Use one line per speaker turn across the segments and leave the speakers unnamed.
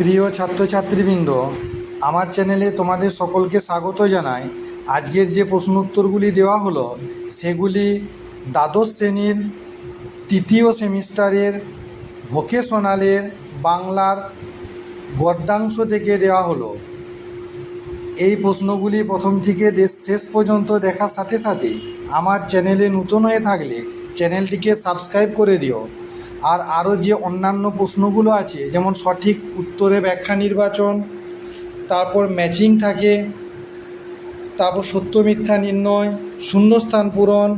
প্রিয় ছাত্রছাত্রীবৃন্দ, আমার চ্যানেলে তোমাদের সকলকে স্বাগত জানাই। আজকের যে প্রশ্ন উত্তরগুলি দেওয়া হলো, সেগুলি দ্বাদশ শ্রেণির তৃতীয় সেমিস্টারের ভোকেশনালের বাংলার গদ্যাংশ থেকে দেওয়া হলো। এই প্রশ্নগুলি প্রথম থেকে দেশ শেষ পর্যন্ত দেখার সাথে সাথে আমার চ্যানেলে নতুন হয়ে থাকলে চ্যানেলটিকে সাবস্ক্রাইব করে দিও। আর আরও যে অন্যান্য প্রশ্নগুলো আছে, যেমন সঠিক উত্তরে ব্যাখ্যা নির্বাচন, তারপর ম্যাচিং থাকে, তারপর সত্য মিথ্যা নির্ণয়, শূন্যস্থান পূরণ,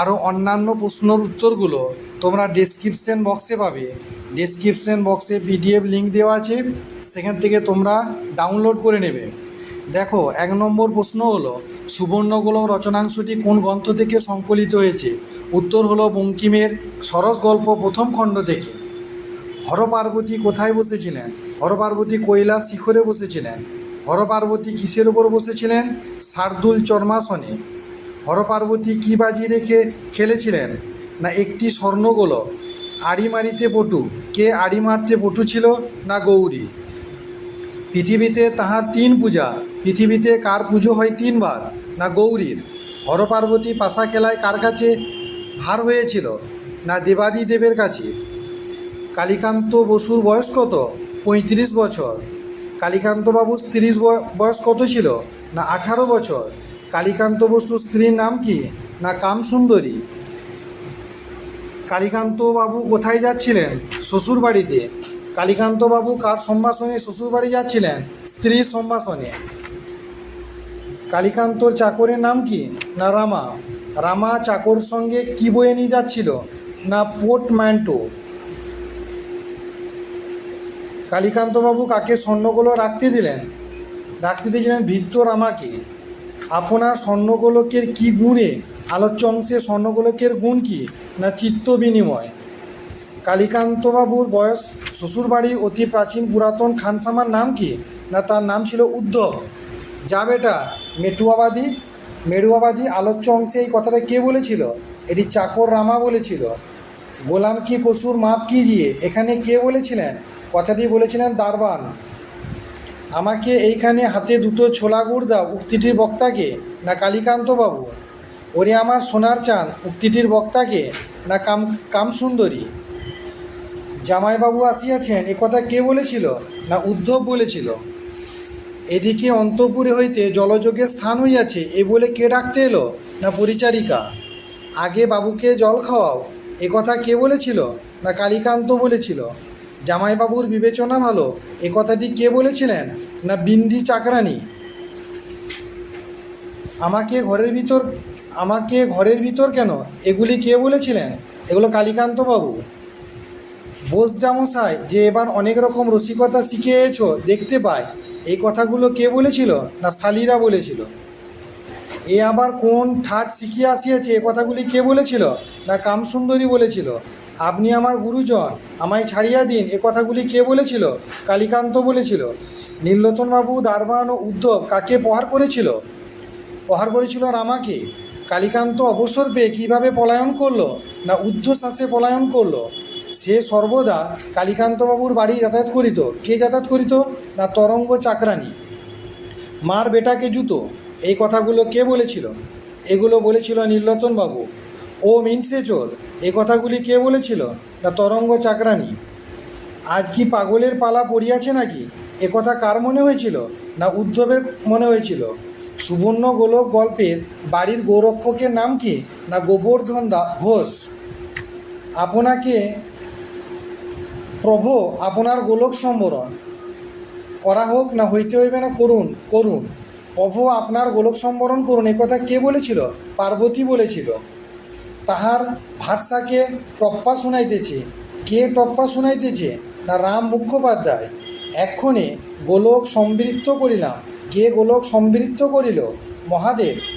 আরও অন্যান্য প্রশ্নের উত্তরগুলো তোমরা ডেসক্রিপশন বক্সে পাবে। ডেসক্রিপশন বক্সে পিডিএফ লিঙ্ক দেওয়া আছে, সেখান থেকে তোমরা ডাউনলোড করে নেবে। দেখো, এক নম্বর প্রশ্ন হলো সুবর্ণগোলক রচনাংশটি কোন গ্রন্থ থেকে সংকলিত হয়েছে? উত্তর হল বঙ্কিমের সরস গল্প প্রথম খণ্ড থেকে। হরপার্বতী কোথায় বসেছিলেন? হরপার্বতী কৈলাস শিখরে বসেছিলেন। হরপার্বতী কিসের ওপর বসেছিলেন? শার্দুল চর্মাসনে। হরপার্বতী কী বাজি রেখে খেলেছিলেন? না একটি স্বর্ণগোলক? আড়ি মারিতে পটু? কে আড়ি মারতে পটু ছিল না গৌরী? পৃথিবীতে তাহার তিন পূজা। পৃথিবীতে কার পুজো হয় তিনবার? না গৌরীর? হরপার্বতী পাশা খেলায় কার কাছে হার হয়েছিল? না দেবাদি দেবের কাছে? কালীকান্ত বসুর বয়স কত? পঁয়ত্রিশ বছর। কালীকান্তবাবুর স্ত্রীর বয়- বয়স কত ছিল? না আঠারো বছর। কালীকান্ত বসুর স্ত্রীর নাম কি? না কামসুন্দরী? কালীকান্তবাবু কোথায় যাচ্ছিলেন? শ্বশুর বাড়িতে কালীকান্তবাবু কার সম্ভাষণে শ্বশুর বাড়ি যাচ্ছিলেন? স্ত্রীর সম্ভাষণে। কালীকান্তর চাকরের নাম কি? না রামা। রামা চাকর সঙ্গে কি বয়ে নিয়ে যাচ্ছিল? না পোর্ট পোর্টম্যান্টো কালীকান্তবাবু কাকে স্বর্ণগুলো রাখতে দিলেন? রাখতে দিয়েছিলেন ভিত্ত রামাকে। আপনার স্বর্ণগোলকের কি গুণে? আলোচ্য অংশে স্বর্ণগোলকের গুণ কি? না চিত্ত বিনিময়? কালীকান্তবাবুর বয়স শ্বশুরবাড়ির অতি প্রাচীন পুরাতন খানসামার নাম কি? না, তার নাম ছিল উদ্ধব। যা বেটা, মেটুয়াবাদী, মেরুয়াবাদী আলোচ্য অংশে এই কথাটা কে বলেছিল? এটি চাকর রামা বলেছিল। গোলাম কি কসুর মাপ কিজিয়ে এখানে কে বলেছিলেন? কথাটি বলেছিলেন দারবান। আমাকে এইখানে হাতে দুটো ছোলা গুড় দাও, উক্তিটির বক্তাকে না, কালীকান্তবাবু। ওরে আমার সোনার চান উক্তিটির বক্তাকে না, কাম, কামসুন্দরী। জামাইবাবু আসিয়াছেন, এ কথা কে বলেছিল না উদ্ধব বলেছিল? এদিকে অন্তপুরে হইতে জলযোগের স্থান হইয়াছে, এ বলে কে ডাকতে এলো না পরিচারিকা? আগে বাবুকে জল খাওয়াও, এ কথা কে বলেছিল না কালীকান্ত বলেছিল? জামাইবাবুর বিবেচনা ভালো, এ কথাটি কে বলেছিলেন না বিন্দি চাকরানি? আমাকে ঘরের ভিতর, আমাকে ঘরের ভিতর কেন? এগুলি কে বলেছিলেন? এগুলো কালীকান্তবাবু। বোস জামশাই যে এবার অনেক রকম রসিকতা শিখিয়েছ, দেখতে পাই। এই কথাগুলো কে বলেছিল না শালিরা বলেছিল? এ আবার কোন ঠাট শিখিয়ে আসিয়াছে? এ কথাগুলি কে বলেছিল না কামসুন্দরী বলেছিল? আপনি আমার গুরুজন, আমায় ছাড়িয়া দিন। এ কথাগুলি কে বলেছিল? কালীকান্ত বলেছিল। নীলরতনবাবু দারবান ও উদ্ধব কাকে প্রহার করেছিল? প্রহার করেছিল রামাকে। কালীকান্ত অবসর পেয়ে কীভাবে পলায়ন করল? না ঊর্ধ্বশ্বাসে পলায়ন করল? সে সর্বদা কালীকান্তবাবুর বাড়ি যাতায়াত করিত। কে যাতায়াত করিত? না তরঙ্গ চাকরানি। মার বেটাকে জুতো। এই কথাগুলো কে বলেছিল? এগুলো বলেছিল নীলরতনবাবু। ও মিনসে চোর। এ কথাগুলি কে বলেছিল? না তরঙ্গ চাকরানি। আজ কি পাগলের পালা পড়িয়াছে নাকি? এ কথা কার মনে হয়েছিল? না উদ্ধবের মনে হয়েছিল? সুবর্ণ গোলক গল্পের বাড়ির গোরক্ষকের নাম কি? না গোবর্ধন দা ঘোষ? আপনাকে প্রভু, আপনার গোলক সম্বরণ। করা হোক না হইতে হইবে না, করুন করুন। প্রভু, আপনার গোলক সম্বরণ করুন। এ কথা কে বলেছিল? পার্বতী বলেছিল। তাহার ভাষাকে টপ্পা শুনাইতেছে। কে টপ্পা শুনাইতেছে? না রাম মুখোপাধ্যায়। এক্ষণে গোলক সমৃদ্ধ করিলাম। কে গোলক সমৃদ্ধ করিল? মহাদেব।